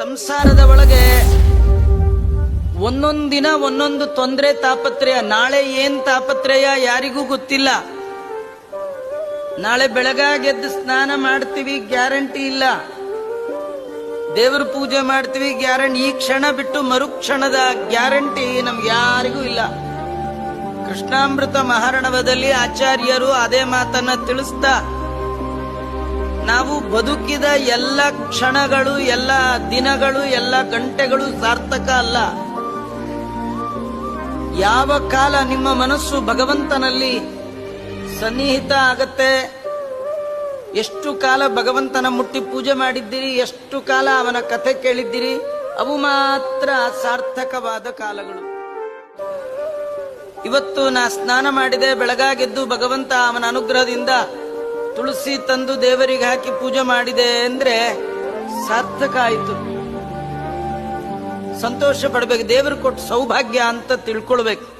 ಸಂಸಾರದ ಒಳಗೆ ಒಂದೊಂದಿನ ದಿನ ಒಂದೊಂದು ತೊಂದರೆ ತಾಪತ್ರಯ, ನಾಳೆ ಏನ್ ತಾಪತ್ರಯ ಯಾರಿಗೂ ಗೊತ್ತಿಲ್ಲ. ನಾಳೆ ಬೆಳಗಾಗೆದ್ದು ಸ್ನಾನ ಮಾಡ್ತೀವಿ, ಗ್ಯಾರಂಟಿ ಇಲ್ಲ. ದೇವರ ಪೂಜೆ ಮಾಡ್ತೀವಿ, ಗ್ಯಾರಂಟಿ, ಈ ಕ್ಷಣ ಬಿಟ್ಟು ಮರುಕ್ಷಣದ ಗ್ಯಾರಂಟಿ ನಮ್ಗೆ ಯಾರಿಗೂ ಇಲ್ಲ. ಕೃಷ್ಣಾಮೃತ ಮಹಾರಣವದಲ್ಲಿ ಆಚಾರ್ಯರು ಅದೇ ಮಾತನ್ನ ತಿಳಿಸ್ತಾ ಬದುಕಿದ ಎಲ್ಲ ಕ್ಷಣಗಳು, ಎಲ್ಲ ದಿನಗಳು, ಎಲ್ಲ ಗಂಟೆಗಳು ಸಾರ್ಥಕ ಅಲ್ಲ. ಯಾವ ಕಾಲ ನಿಮ್ಮ ಮನಸ್ಸು ಭಗವಂತನಲ್ಲಿ ಸನ್ನಿಹಿತ ಆಗತ್ತೆ? ಎಷ್ಟು ಕಾಲ ಭಗವಂತನ ಮುಟ್ಟಿ ಪೂಜೆ ಮಾಡಿದ್ದೀರಿ? ಎಷ್ಟು ಕಾಲ ಅವನ ಕಥೆ ಕೇಳಿದ್ದೀರಿ? ಅವು ಮಾತ್ರ ಸಾರ್ಥಕವಾದ ಕಾಲಗಳು. ಇವತ್ತು ನಾ ಸ್ನಾನ ಮಾಡಿದೆ, ಬೆಳಗಾಗೆದ್ದು ಭಗವಂತ ಅವನ ಅನುಗ್ರಹದಿಂದ ತುಳಸಿ ತಂದು ದೇವರಿಗೆ ಹಾಕಿ ಪೂಜೆ ಮಾಡಿದೆ ಅಂದ್ರೆ ಸಾರ್ಥಕ ಆಯಿತು. ಸಂತೋಷ ಪಡ್ಬೇಕು, ದೇವರು ಕೊಟ್ಟು ಸೌಭಾಗ್ಯ ಅಂತ ತಿಳ್ಕೊಳ್ಬೇಕು.